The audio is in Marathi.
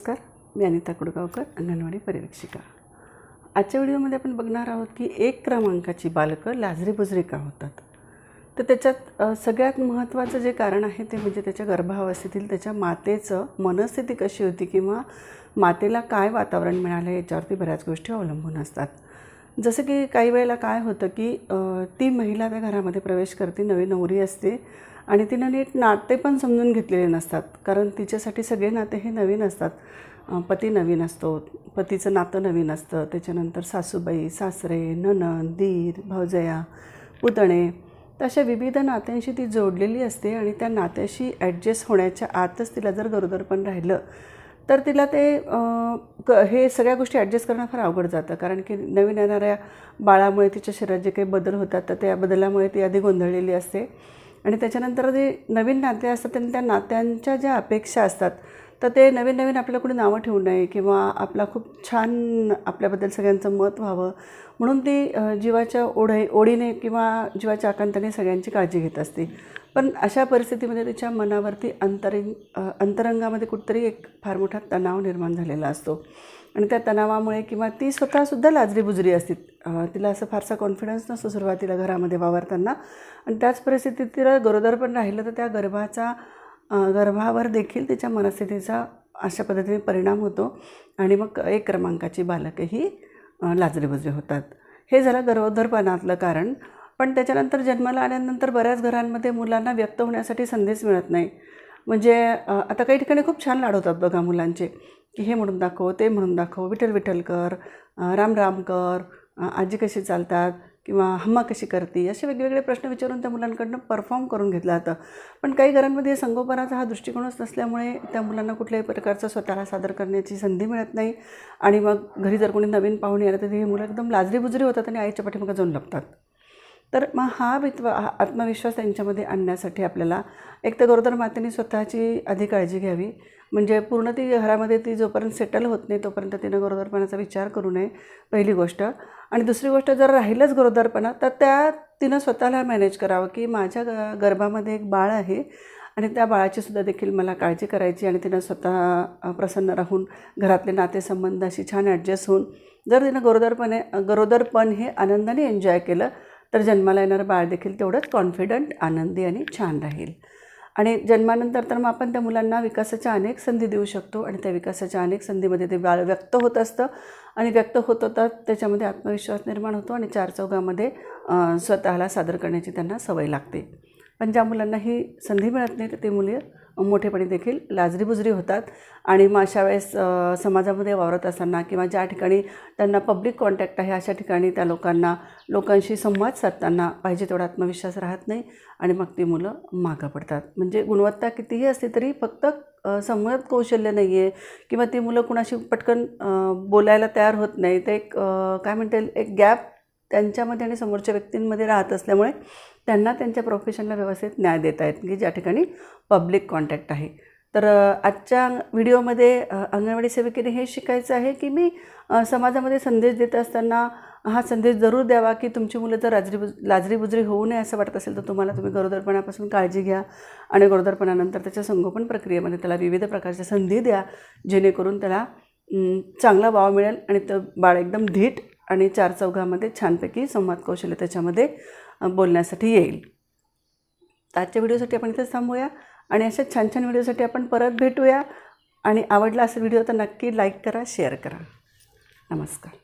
नमस्कार मी अनिता कुडगावकर अंगणवाडी पर्यवेक्षिका. आजच्या व्हिडिओमध्ये आपण बघणार आहोत की एक क्रमांकाची बालकं लाजरी बुजरी का होतात? तर त्याच्यात सगळ्यात महत्त्वाचं जे कारण आहे ते म्हणजे त्याच्या गर्भावस्थेतील त्याच्या मातेचं मनस्थिती कशी होती किंवा मातेला काय वातावरण मिळालं याच्यावरती बऱ्याच गोष्टी अवलंबून असतात. जसं की काही वेळेला काय होतं की ती महिला त्या घरामध्ये प्रवेश करते नवी नवरी असते आणि तिनं नीट नाते पण समजून घेतलेले नसतात. कारण तिच्यासाठी सगळे नाते हे नवीन असतात. पती नवीन असतो पतीचं नातं नवीन असतं. त्याच्यानंतर सासूबाई सासरे ननंद दीर भावजया पुतणे तर अशा विविध नात्यांशी ती जोडलेली असते आणि त्या नात्याशी ॲडजस्ट होण्याच्या आतच तिला जर गरोदरपण राहिलं तर तिला ते क हे सगळ्या गोष्टी ॲडजस्ट करणं फार अवघड जातं. कारण की नवीन येणाऱ्या बाळामुळे तिच्या शरीरात जे काही बदल होतात तर त्या बदलामुळे ती आधी गोंधळलेली असते. आणि त्याच्यानंतर जे नवीन नाते असतात आणि त्या नात्यांच्या ज्या अपेक्षा असतात तर ते नवीन नवीन आपल्याला कुणी नावं ठेवू नये किंवा आपला खूप छान आपल्याबद्दल सगळ्यांचं मत व्हावं म्हणून ती जीवाच्या ओढे ओढीने किंवा जीवाच्या आकांताने सगळ्यांची काळजी घेत असते. पण अशा परिस्थितीमध्ये तिच्या मनावरती अंतरिंग अंतरंगामध्ये कुठतरी एक फार मोठा तणाव निर्माण झालेला असतो. आणि त्या तणावामुळे किंवा ती स्वतःसुद्धा लाजरी बुजरी असते. तिला असं फारसा कॉन्फिडन्स नसतो सुरुवातीला घरामध्ये वावरताना. आणि त्याच परिस्थितीत तिला गरोदर पण राहिलं तर त्या गर्भाचा गर्भावर देखील तिच्या मनस्थितीचा अशा पद्धतीने परिणाम होतो आणि मग एक क्रमांकाची बालकंही लाजरेबजरे होतात. हे झालं गरोदरपणातलं कारण. पण त्याच्यानंतर जन्माला आल्यानंतर बऱ्याच घरांमध्ये मुलांना व्यक्त होण्यासाठी संदेश मिळत नाही. म्हणजे आता काही ठिकाणी खूप छान लाड होतात बघा मुलांचे. की हे म्हणून दाखव ते म्हणून दाखव विठ्ठल विठ्ठल कर राम राम कर आजी कशी चालतात किंवा हम्मा कशी करते असे वेगवेगळे प्रश्न विचारून त्या मुलांकडनं परफॉर्म करून घेतलं जातं. पण काही घरांमध्ये संगोपनाचा हा दृष्टिकोनच नसल्यामुळे त्या मुलांना कुठल्याही प्रकारचं स्वतःला सादर करण्याची संधी मिळत नाही. आणि मग घरी जर कोणी नवीन पाहुणे आले तर हे मुलं एकदम लाजरी बुजरी होतात आणि आईच्या पाठीमागं जाऊन लपतात. तर मग हा वित्व हा आत्मविश्वास त्यांच्यामध्ये आणण्यासाठी आपल्याला एक तर गरोदर मातेने स्वतःची आधी काळजी घ्यावी. म्हणजे पूर्ण ती घरामध्ये ती जोपर्यंत सेटल होत नाही तोपर्यंत तिनं गरोदरपणाचा विचार करू नये पहिली गोष्ट. आणि दुसरी गोष्ट जर राहिलंच गरोदरपणा तर त्या तिनं स्वतःला मॅनेज करावं की माझ्या ग गर्भामध्ये एक बाळ आहे आणि त्या बाळाची सुद्धा देखील मला काळजी करायची आणि तिनं स्वतः प्रसन्न राहून घरातले नातेसंबंध अशी छान ॲडजस्ट होऊन जर तिनं गरोदरपणे गरोदरपण हे आनंदाने एन्जॉय केलं तर जन्माला येणारं बाळ देखील तेवढंच कॉन्फिडंट आनंदी आणि छान राहील. आणि जन्मानंतर तर मग आपण त्या मुलांना विकासाच्या अनेक संधी देऊ शकतो आणि त्या विकासाच्या अनेक संधीमध्ये ते बाळ व्यक्त होत असतं. आणि व्यक्त होत होतात त्याच्यामध्ये आत्मविश्वास निर्माण होतो आणि चार चौघामध्ये स्वतःला सादर करण्याची त्यांना सवय लागते. पण ज्या मुलांना ही संधी मिळत नाही तर ते मुले मोठेपणी देखील लाजरीबुजरी होतात. आणि मग अशा वेळेस समाजामध्ये वावरत असताना किंवा ज्या ठिकाणी त्यांना पब्लिक कॉन्टॅक्ट आहे अशा ठिकाणी त्या लोकांना लोकांशी संवाद साधताना पाहिजे तेवढा आत्मविश्वास राहत नाही आणि मग ती मुलं मागं पडतात. म्हणजे गुणवत्ता कितीही असली तरी फक्त संवाद कौशल्य नाही आहे किंवा ती मुलं कुणाशी पटकन बोलायला तयार होत नाही. ते एक काय म्हणता येईल? एक गॅप त्यांच्यामध्ये आणि समोरच्या व्यक्तींमध्ये राहत असल्यामुळे त्यांना त्यांच्या प्रोफेशनला व्यवस्थित न्याय देता येत की ज्या ठिकाणी पब्लिक कॉन्टॅक्ट आहे. तर आजच्या व्हिडिओमध्ये अंगणवाडी सेविकेने हे शिकायचं आहे की मी समाजामध्ये संदेश देत असताना हा संदेश जरूर द्यावा की तुमची मुलं जर लाजरी बुज लाजरी बुजरी होऊ नये असं वाटत असेल तर तुम्हाला तुम्ही गरोदरपणापासून काळजी घ्या आणि गरोदरपणानंतर त्याच्या संगोपन प्रक्रियेमध्ये त्याला विविध प्रकारच्या संधी द्या जेणेकरून त्याला चांगला वाव मिळेल आणि तर बाळ एकदम धीट आणि चार चौघामध्ये छानपैकी संवाद कौशल्य त्याच्यामध्ये बोलण्यासाठी येईल. आजच्या व्हिडिओसाठी आपण इथेच थांबूया आणि अशा छान छान व्हिडिओसाठी आपण परत भेटूया. आणि आवडला असेल व्हिडिओ तर नक्की लाईक करा शेअर करा. नमस्कार.